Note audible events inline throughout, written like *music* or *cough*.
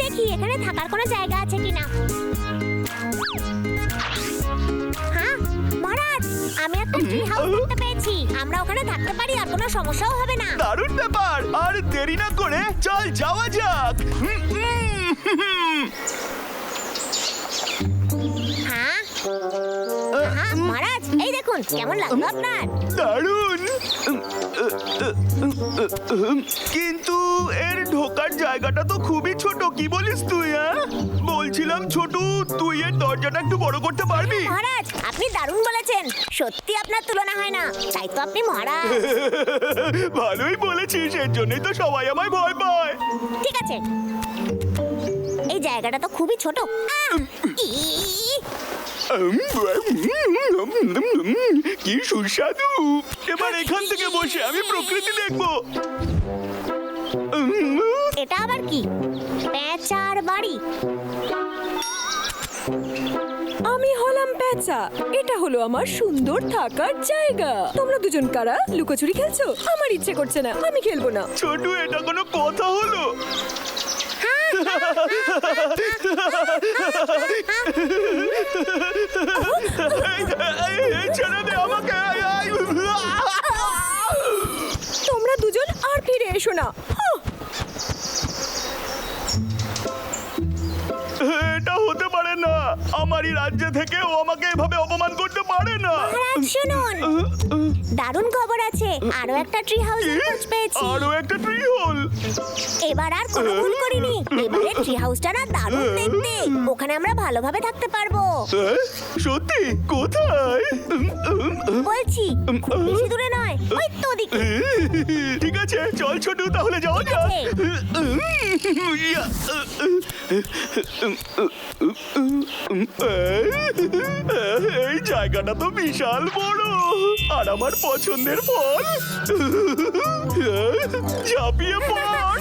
দেখি এখানে থাকার কোনো জায়গা আছে কিনা? হ্যাঁ মহারাজ আমি একটা ট্রি হাউস দেখতে পেয়েছি। আমরা ওখানে থাকতে পারি আর কোনো সমস্যাও হবে না। দারুণ ব্যাপার আর দেরি না করে চল যাওয়া যাক। হ্যাঁ? মহারাজ এই দেখুন কেমন লাগল আপনার? দারুণ! কিন্তু এর ঢোকার জায়গাটা তো খুবই ছোট কি বলিস তুই হ্যাঁ? বলছিলাম ছোট তুই এর দরজাটা একটু বড় করতে পারবি? মহারাজ আপনি দারুণ বলেছেন সত্যি আপনার তুলনা হয় না তাই তো আপনি মহারাজ। *laughs* ভালোই বলেছিস এর জন্যই তো সবাই আমায় ভয় পায়। ঠিক আছে। এই জায়গাটা তো খুবই ছোট। আহ! *laughs* ই! কি সুস্বাদু এবার এখান থেকে বসে আমি প্রকৃতি দেখব এটা আবার কি পেঁচার বাড়ি আমি হলাম পেঁচা এটা হলো আমার সুন্দর থাকার জায়গা তোমরা দুজন কারা লুকোচুরি খেলছো আমার ইচ্ছে করছে না আমি খেলব না ছোট এটা কোনো কথা হলো তোমরা দুজন আর ফিরে এসো না! এটা হতে পারে না আমারই রাজ্য থেকে ও আমাকে এভাবে অপমান করতে পারে না। মহারাজ শুনুন। দারুণ খবর আছে। আরও একটা ট্রি হাউস খোঁজ পেয়েছি। আরও একটা ট্রি হোল এবার আর কোনো ভুল করিনি। এবারে ট্রি হাউসটা না দারুণ দেখতে। ওখানে আমরা ভালোভাবে থাকতে পারব। সত্যি? কোথায়। বলছি খুব বেশি দূরে নয় ওই তো ওদিকে ঠিক আছে চল ছোটু তাহলে যাওয়া যাক। আছে। ইয়া। জায়গাটা তো বিশাল বড়। আর আমার পছন্দের ফল। ঝাঁপিয়ে পড়।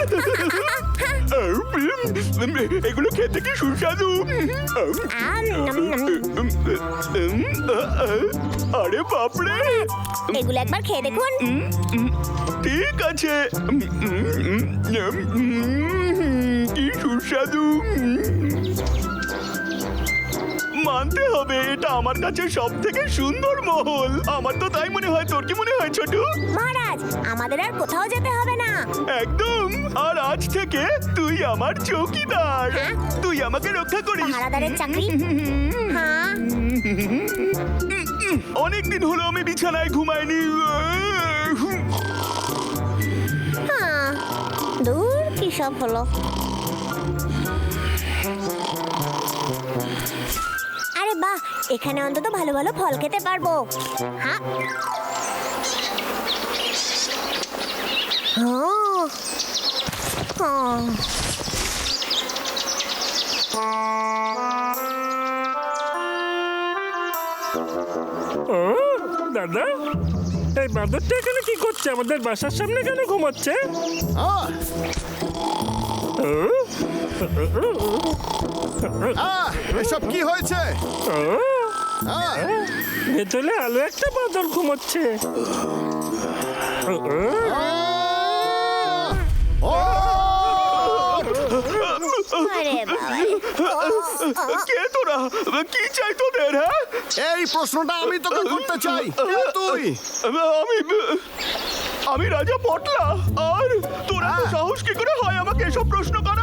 এগুলো খেতে কি সুস্বাদু। আরে বাপরে। এগুলো একবার খেয়ে দেখুন। ঠিক আছে। কি সুস্বাদু। মানতে হবে এটা আমার কাছে সব থেকে সুন্দর মহল। আমার তো তাই মনে হয় তোর কি মনে হয় ছোট? মহারাজ আমাদের আর কোথাও যেতে হবে না। একদম আর আজ থেকে তুই আমার চৌকিদার। হ্যাঁ? তুই আমাকে রক্ষা করিস। পাহারাদারের চাকরি? হ্যাঁ? অনেক দিন হলো আমি বিছানায় ঘুমাইনি। হ্যাঁ। দূর কি সব হলো? এখানে অন্তত ভালো ভালো ফল খেতে পারব হ্যাঁ দাদা এই বাঁদরটা এখানে কি করছে আমাদের বাসার সামনে কেন ঘুমাচ্ছে আহ, ও, আহ, এসব কি হয়েছে ভেতরে আলো একটা বাঁদর ঘুমাচ্ছে। কে তোরা? কি চাই তোদের হ্যাঁ? এই প্রশ্নটা আমি তোকে করতে চাই। তুই? আমি আমি রাজা পটলা। আর তোরা হ্যাঁ। সাহস কি করে হয় আমাকে এসব প্রশ্ন করার?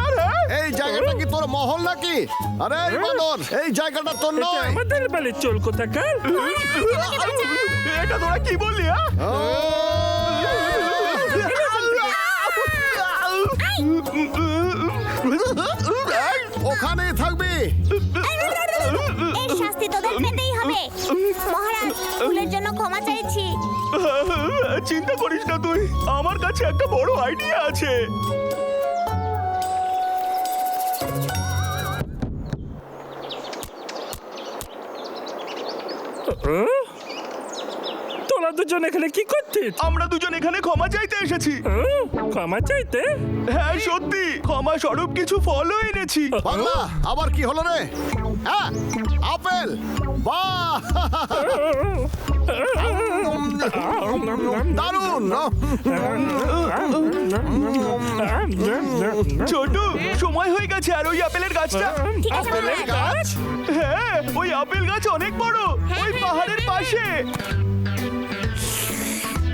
মহল নাকি? আরে এই বানর এই জায়গাটা তোর এটা নয়। আমাদের বাড়ির চোল কোথাকার? এটা তোরা কি বললি হ্যাঁ? ওখানেই থাকবি। শাস্তি তোদের পেতেই হবে। মহারাজ ভুলের জন্য ক্ষমা চাইছি। চিন্তা করিস না তুই আমার কাছে একটা বড় আইডিয়া আছে। তোরা দুজন এখানে কি করছিস? আমরা দুজন এখানে ক্ষমা চাইতে এসেছি। ও, ক্ষমা চাইতে? হ্যাঁ সত্যি। ক্ষমা স্বরূপ কিছু ফলও এনেছি। বাংলা আবার কি হলো রে? হ্যাঁ আপেল। বাহ! দারুণ। ছোট সময় হয়ে গেছে আর ওই আপেলের গাছটা। ঠিক গাছ? হ্যাঁ ওই আপেল গাছ অনেক বড়। ওই পাহাড়ের পাশে।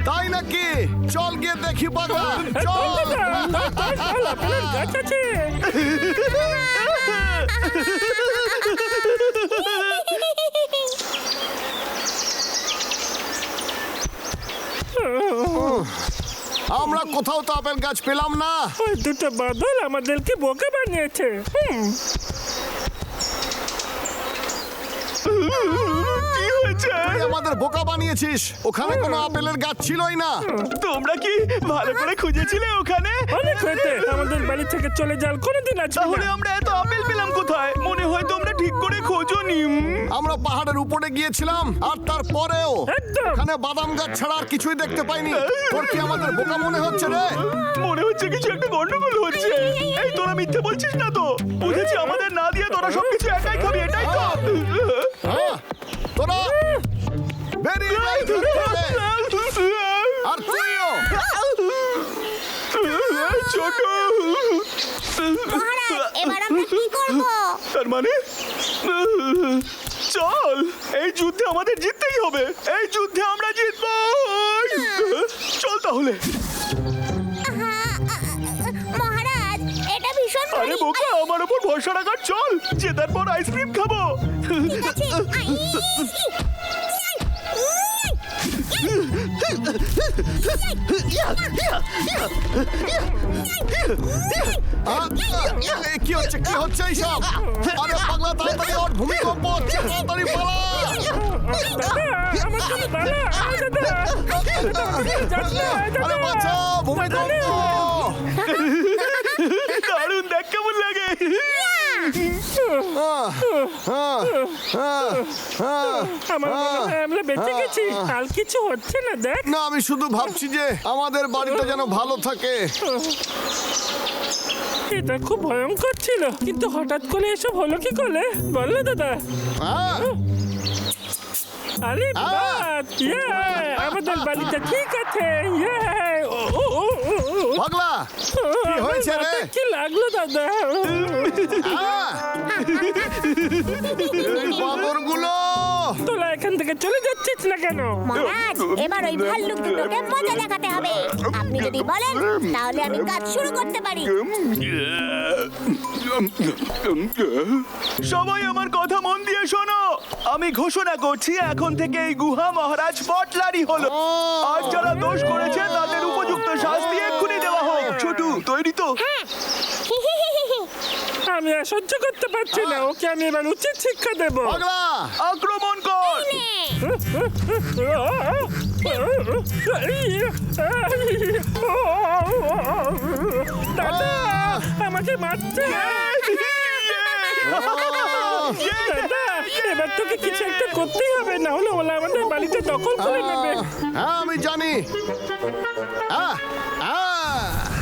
তাই নাকি? চল গিয়ে দেখি পাগলা চল। আপনার গাছ আছে। *laughs* আমরা কোথাও তো আপেল গাছ পেলাম না। ওই দুটো বাদল আমাদেরকে বোকা বানিয়েছে। কি হয়েছে? তুই আমাদের বোকা বানিয়েছিস। ওখানে কোনো আপেলের গাছ ছিলই না। তোমরা কি ভালো করে খুঁজেছিলে ওখানে? অনেক হয়েছে। আমাদের বাড়ি থেকে চলে যাওয়ার কোনোদিন আছে তাহলে আমরা এত আপেল পেলাম কোথায়? মনে হয় তোমরা ঠিক করে খোঁজোনি আমরা পাহাড়ের উপরে গিয়েছিলাম আর তারপরেও একদম। ওখানে বাদাম গাছ ছাড়া আর কিছুই দেখতে পাইনি। তোর কি আমাদের বোকা মনে হচ্ছে রে? মনে হচ্ছে কিছু একটা গন্ডগোল হচ্ছে। এই তোরা মিথ্যে বলছিস না তো? বুঝেছি আমাদের না দিয়ে তোরা সবকিছু একাই খাবি এটাই তো। হ্যাঁ? তোরা বেরিয়ে যা এখান থেকে। আর তুইও ছোট মহারাজ এবার আমরা কি করব? তার মানে? চল এই যুদ্ধে আমাদের জিততেই হবে। এই যুদ্ধে আমরা জিতবো। চল তাহলে। মহারাজ এটা ভীষণ আরে। বোকা আমার উপর ভরসা রাখার চল। জেতার পর আইসক্রিম খাব। ঠিক আছে আই, আ, আ, এ, কি হচ্ছে কি হচ্ছে এইসব আরে পাগলা তাড়াতাড়ি ওর ভূমিকম্প হচ্ছে তাড়াতাড়ি পালা দাদা আমার জন্য দাদা আয় দাদা আরে বাঁচাও ভূমিকম্প আমার মনে হয় আমরা বেঁচে গেছি। আর কিছু হচ্ছে না দেখ। না আমি শুধু ভাবছি যে আমাদের বাড়িটা যেন ভালো থাকে। এটা খুব ভয়ঙ্কর ছিল কিন্তু হঠাৎ করে এসব হলো কি করে? বলল দাদা। হ্যাঁ। আরে বাদ ইয়ে আমাদের বাড়িটা ঠিক আছে ইয়ে। পাগলা? কি হয়েছে রে? কি লাগল দাদা! এই বাঁদরগুলো! তোরা এখান থেকে চলে যাচ্ছিস না কেন? মহারাজ এবার ওই ভাল্লুক দুটোকে মজা দেখাতে হবে। আপনি যদি বলেন তাহলে আমি কাজ শুরু করতে পারি। সবাই আমার কথা মন দিয়ে শোনো। আমি ঘোষণা করছি এখন থেকে এই গুহা মহারাজ পটলারি হলো। আর যারা দোষ করেছে তাদের উপযুক্ত শাস্তি তৈরি তো। আমি আর সহ্য করতে পারছি না। ওকে আমি এবার উচিত শিক্ষা দেবো। পাগলা আক্রমণ কর! দাদা আমাকে মারছে দাদা এবার তোকে কিছু একটা করতেই হবে না হলে ওলা আমাদের বাড়িতে দখল করে নেবে। হ্যাঁ আমি জানি। আহ, আহ।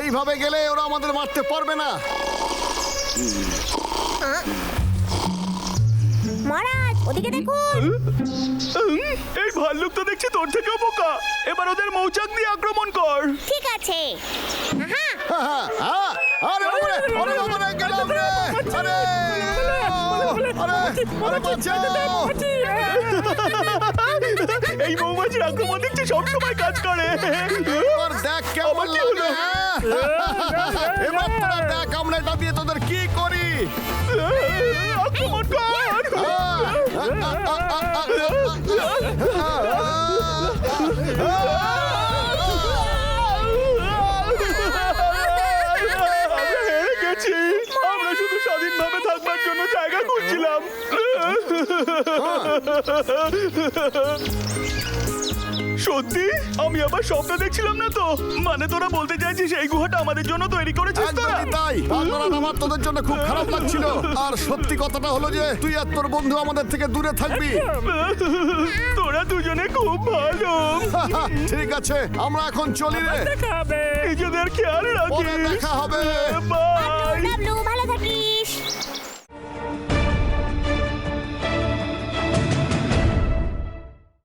এইভাবে গেলে ওরা আমাদের মারতে পারবে না মহারাজ ওদিকে দেখুন এই ভাল্লুক তো দেখছি তোর থেকেও বোকা এবার ওদের মৌচাক দিয়ে আক্রমণ কর ঠিক আছে হ্যাঁ, হ্যাঁ। এই মৌমাছির আক্রমণ দেখছি সবসময় কাজ করে দেখ কেমন লাগে হ্যাঁ? এবার তোরা দেখ আমরা এটা দিয়ে তোদের কি করি আক্রমণ কর আমরা হেরে গেছি আমরা শুধু স্বাধীনভাবে থাকবার জন্য জায়গা খুঁজছিলাম সত্যি? আমি আবার স্বপ্ন দেখছিলাম না তো? মানে তোরা বলতে চাইছিস এই গুহাটা আমাদের জন্য তৈরি করেছিস তোরা? একদমই তাই। পাগলারাত আমার তোদের জন্য খুব খারাপ লাগছিল। আর সত্যি কথাটা হলো যে তুই আর তোর বন্ধু আমাদের থেকে দূরে থাকবি। তোরা দুজনে খুব ভালো। *laughs* ঠিক আছে আমরা এখন চলি রে। নিজেদের খেয়াল পরে রাখিস দেখা হবে। বাই ডাবলু ভালো